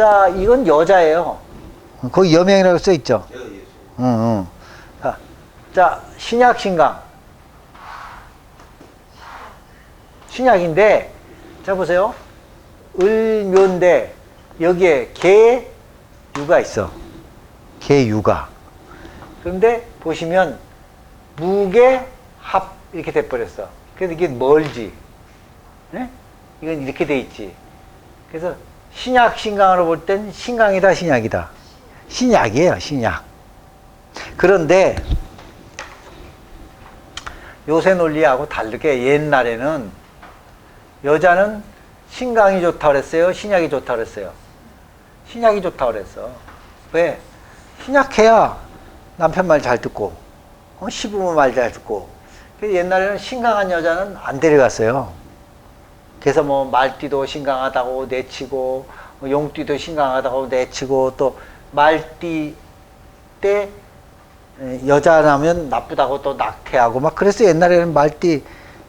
자, 이건 여자예요. 거기 여명이라고 써 있죠. 예, 예. 응, 응. 자, 자, 신약 신강. 신약인데, 자 보세요. 을묘인데 여기에 개 유가 있어. 개 유가. 그런데 보시면 무게 합 이렇게 돼 버렸어. 그래서 이게 멀지. 네? 이건 이렇게 돼 있지. 그래서 신약 신강으로 볼 땐 신강이다 신약이다. 신약이에요 신약. 그런데 요새 논리하고 다르게 옛날에는 여자는 신강이 좋다 그랬어요? 신약이 좋다 그랬어요? 신약이 좋다 그랬어. 왜? 신약해야 남편 말 잘 듣고, 어, 시부모 말 잘 듣고. 옛날에는 신강한 여자는 안 데려갔어요. 그래서 뭐 말띠도 신강하다고 내치고, 뭐 용띠도 신강하다고 내치고, 또 말띠 때 에, 여자 나면 나쁘다고 또 낙태하고 막 그래서 옛날에는 말띠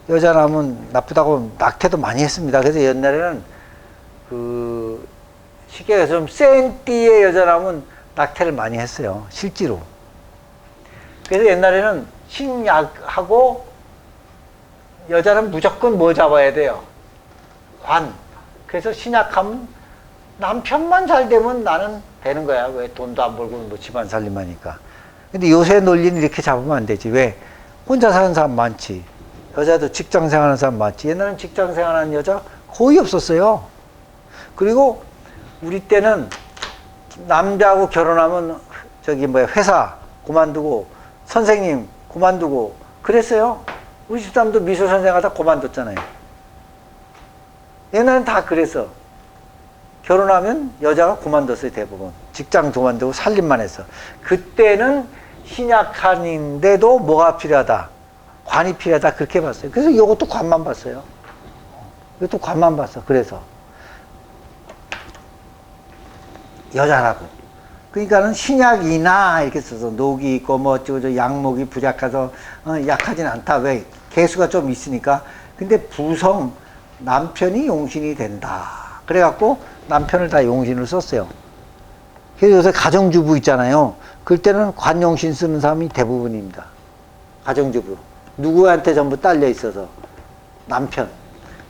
여자 나면 나쁘다고 낙태도 많이 했습니다. 그래서 옛날에는 그 쉽게 좀센 띠의 여자 나면 낙태를 많이 했어요. 실제로. 그래서 옛날에는 신약하고 여자는 무조건 뭐 잡아야 돼요? 관. 그래서 신약하면 남편만 잘 되면 나는 되는 거야. 왜 돈도 안 벌고 뭐 집안 살림하니까. 근데 요새 논리는 이렇게 잡으면 안 되지. 왜? 혼자 사는 사람 많지. 여자도 직장 생활하는 사람 많지. 옛날엔 직장 생활하는 여자 거의 없었어요. 그리고 우리 때는 남자하고 결혼하면 저기 뭐야 회사 그만두고 선생님 그만두고 그랬어요. 우리 집사람도 미술 선생 하다 그만뒀잖아요. 옛날엔 다 그랬어. 결혼하면 여자가 그만뒀어요 대부분. 직장 그만두고 살림만 했어. 그때는 신약한인데도 뭐가 필요하다. 관이 필요하다 그렇게 봤어요. 그래서 이것도 관만 봤어요. 이것도 관만 봤어. 그래서 여자라고. 그러니까는 신약이나 이렇게 써서 녹이 있고 뭐 어쩌고 저 양목이 부약해서 어, 약하진 않다. 왜? 개수가 좀 있으니까. 근데 부성 남편이 용신이 된다. 그래갖고 남편을 다 용신을 썼어요. 그래서 요새 가정주부 있잖아요. 그때는 관용신 쓰는 사람이 대부분입니다. 가정주부. 누구한테 전부 딸려 있어서. 남편.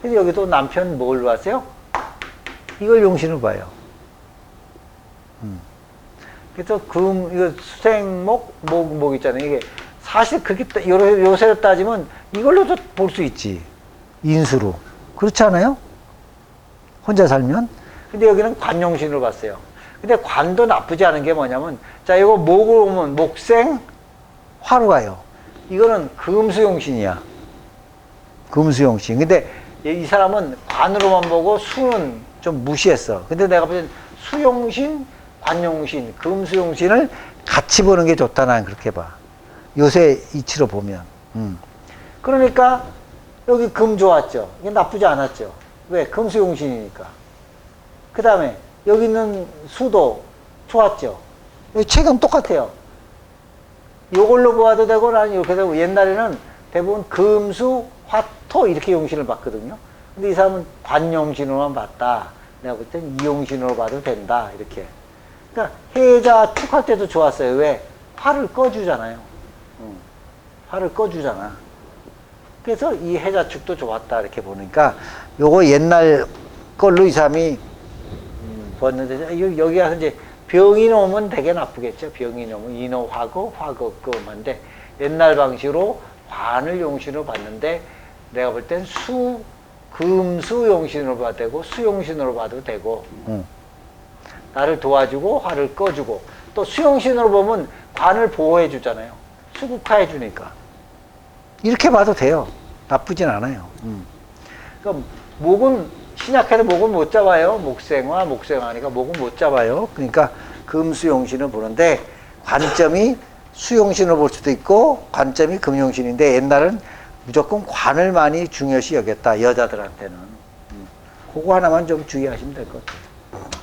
그래서 여기도 남편 뭘 봤어요? 이걸 용신을 봐요. 음. 그래서 금, 이거 수생목, 목, 목 있잖아요. 이게 사실 요새, 요새로 따지면 이걸로도 볼 수 있지. 인수로. 그렇지 않아요? 혼자 살면? 근데 여기는 관용신으로 봤어요. 근데 관도 나쁘지 않은 게 뭐냐면, 자, 이거 목으로 오면 목생, 화로 가요. 이거는 금수용신이야. 금수용신. 근데 이 사람은 관으로만 보고 수는 좀 무시했어. 근데 내가 볼땐 수용신, 관용신, 금수용신을 같이 보는 게 좋다. 난 그렇게 봐. 요새 이치로 보면. 음. 그러니까 여기 금 좋았죠. 이게 나쁘지 않았죠. 왜? 금수용신이니까. 그 다음에 여기 있는 수도 좋았죠. 여기 책은 똑같아요. 요걸로 보아도 되고 나는 이렇게 되고 옛날에는 대부분 금수, 화토 이렇게 용신을 봤거든요. 근데 이 사람은 관용신으로만 봤다. 내가 볼 땐 이용신으로 봐도 된다. 이렇게. 그러니까 해자 축할 때도 좋았어요. 왜? 화를 꺼주잖아요. 응. 화를 꺼주잖아. 그래서 이 해자축도 좋았다. 이렇게 보니까 요거 옛날 걸로 이 사람이 음, 봤는데 여- 여기 가서 이제 병이 오면 되게 나쁘겠죠. 병이 오면 인호 화거 화거금한데 옛날 방식으로 관을 용신으로 봤는데 내가 볼 땐 수 금수 용신으로 봐도 되고 수용신으로 봐도 되고 나를 도와주고 화를 꺼주고 또 수용신으로 보면 관을 보호해 주잖아요. 수국화해 주니까 이렇게 봐도 돼요. 나쁘진 않아요. 음. 그럼 목은 신약해도 목은 못 잡아요. 목생화, 목생화니까 목은 못 잡아요. 그러니까 금수용신을 보는데 관점이 수용신을 볼 수도 있고 관점이 금용신인데 옛날은 무조건 관을 많이 중요시 여겼다. 여자들한테는. 음. 그거 하나만 좀 주의하시면 될 것 같아요.